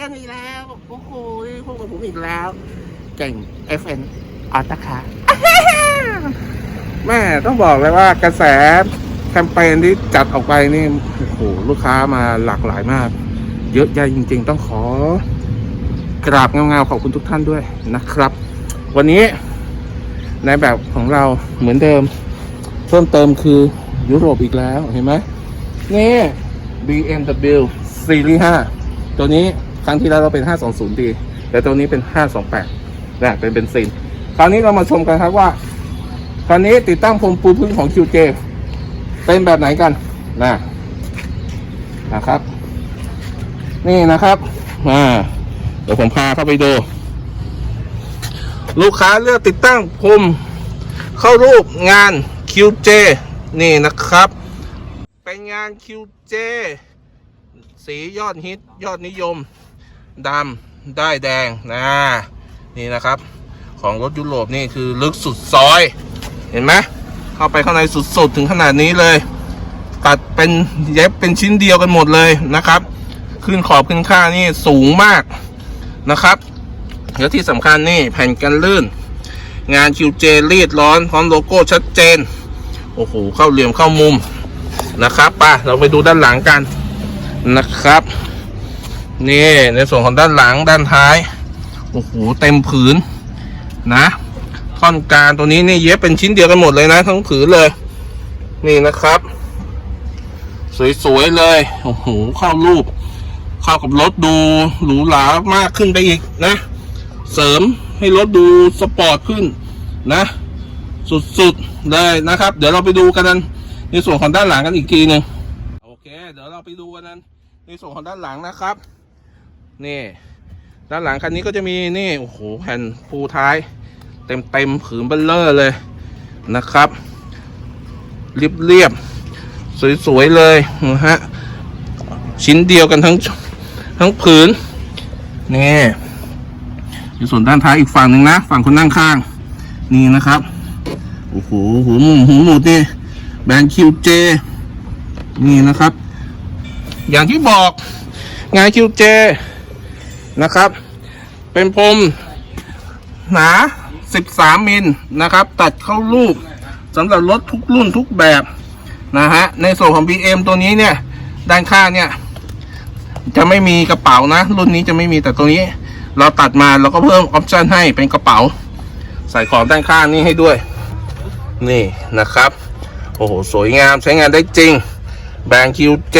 กันอีกแล้ว โอ้โหพวกกับผมอีกแล้ว เก่ง FN ออตคาแม่ต้องบอกเลยว่ากระแสแคมเปญที่จัดออกไปนี่โอ้โหลูกค้ามาหลากหลายมาก เยอะแยะจริง ๆ ต้องขอกราบเงาๆขอบคุณทุกท่านด้วยนะครับ วันนี้ในแบบของเราเหมือนเดิม เพิ่มเติมคือยุโรปอีกแล้วเห็นไหมนี่ BMW Series 5 ตัวนี้ ครั้งที่แล้วเราเป็น 520D แต่ตัวนี้เป็น 528นะเป็นเบนซิน คราวนี้เรามาชมกันครับว่าคราวนี้ติดตั้งพรมปูพื้นของ QJ เป็นแบบไหนกันนะนะครับ นี่นะครับอ่าเดี๋ยวผมพาเข้าไปดู ลูกค้าเลือกติดตั้งพรมเข้ารูปงาน QJ นี่นะครับ เป็นงาน QJ สียอดฮิตยอดนิยม ดำได้แดงนะนี่นะครับ ของรถยุโรปนี่คือลึกสุดซอย เห็นไหมเข้าไปข้างในสุดๆ ถึงขนาดนี้เลย ตัดเป็นเย็บเป็นชิ้นเดียวกันหมดเลยนะครับ ขึ้นขอบขึ้นข้างนี่สูงมากนะครับแล้วที่สำคัญนี่แผ่นกันลื่น งาน QJ รีดร้อนพร้อมโลโก้ชัดเจน โอ้โห เข้าเหลี่ยมเข้ามุมนะครับป่ะเราไปดูด้านหลังกันนะครับ นี่ในส่วนของด้านหลังด้านท้าย โอ้โหเต็มผืนนะ ท่อนกลางตัวนี้นี่เย็บเป็นชิ้นเดียวกันหมดเลยนะทั้งผืนเลย นี่นะครับ สวยๆเลย โอ้โหเข้ารูป เข้ากับรถดูหรูหรามากขึ้นไปอีกนะ เสริมให้รถดูสปอร์ตขึ้นนะ สุดๆเลยนะครับ เดี๋ยวเราไปดูกันนั้นในส่วนของด้านหลังกันอีกทีหนึ่งโอเค เดี๋ยวเราไปดูกันนั้นในส่วนของด้านหลังนะครับ นี่ ด้านหลังคันนี้ก็จะมีนี่โอ้โหแผ่นปูท้าย เต็มเต็มผืนเบลเลอร์เลยนะครับเรียบเรียบสวยๆเลยนะฮะชิ้นเดียวกันทั้งทั้งผืนนี่อยู่ส่วนด้านท้ายอีกฝั่งหนึ่งนะ ฝั่งคนนั่งข้าง นี่นะครับ โอ้โหหูหมุนหูหมุดนี่แบรนด์คิวเจนี่นะครับ อย่างที่บอกงานคิวเจ นะครับ เป็นพรมหนา 13 มิลนะครับ ตัดเข้ารูปสำหรับรถทุกรุ่นทุกแบบนะฮะ ในส่วนของ BM ตัวนี้เนี่ย ด้านข้างเนี่ย จะไม่มีกระเป๋านะ รุ่นนี้จะไม่มีแต่ตัวนี้ เราตัดมาเราก็เพิ่มออปชั่นให้เป็นกระเป๋า ใส่ของด้านข้างนี้ให้ด้วย นี่นะครับ โอ้โห สวยงามใช้งานได้จริง แบรนด์คิวเจ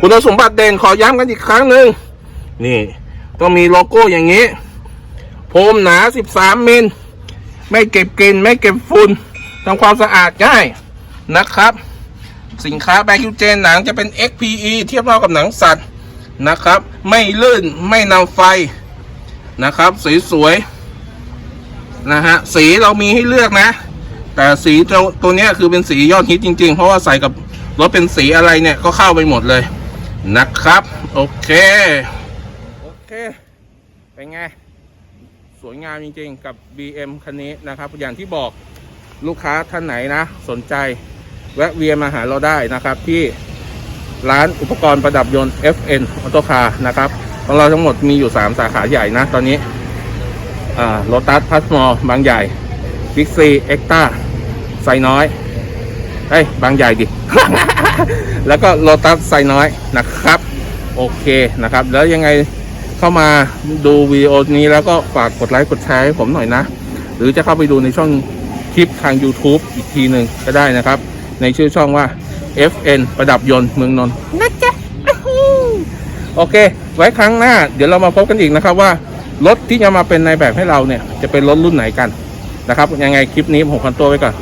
คุณสมบัติเด่นขอย้ำกันอีกครั้งหนึ่ง นี่ ต้องมีโลโก้อย่างนี้โพรมหนา13มิลไม่เก็บกลิ่นไม่เก็บฝุ่นทำความสะอาดง่ายนะครับ สินค้าแบคิวเจนหนังจะเป็น XPE เทียบเท่ากับหนังสัตว์นะครับ ไม่ลื่นไม่นำไฟนะครับสวยๆนะฮะสีเรามีให้เลือกนะ แต่สีตัวตัวนี้คือเป็นสียอดฮิตจริง ๆ เพราะว่าใส่กับรถเป็นสีอะไรเนี่ยก็เข้าไปหมดเลยนะครับ โอเค เป็นไง สวยงามจริงๆ กับ BM คันนี้นะครับ อย่างที่บอกลูกค้าท่านไหนนะ สนใจ แวะเวียนมาหาเราได้นะครับ ที่ร้านอุปกรณ์ประดับยนต์ FN Auto Car นะครับของเราทั้งหมดมีอยู่ 3 สาขาใหญ่นะ ตอนนี้โลตัสพัสมอบางใหญ่บิ๊กซีเอ็กต้าไซน้อยเฮ้ยบางใหญ่ดิ แล้วก็โลตัสไซน้อยนะครับ โอเคนะครับ แล้วยังไง เข้ามาดูวิดีโอนี้แล้วก็ฝากกดไลค์กดแชร์ให้ผมหน่อยนะ หรือจะเข้าไปดูในช่องคลิปทาง YouTube อีกทีหนึ่งก็ได้นะครับ ในชื่อช่องว่า FN ประดับยนต์เมืองนนท์นะจ๊ะอื้อหือโอเค ไว้ครั้งหน้า เดี๋ยวเรามาพบกันอีกนะครับว่ารถที่จะมาเป็นในแบบให้เราเนี่ย จะเป็นรถรุ่นไหนกันนะครับ ยังไงคลิปนี้ผมขอตัวไปก่อน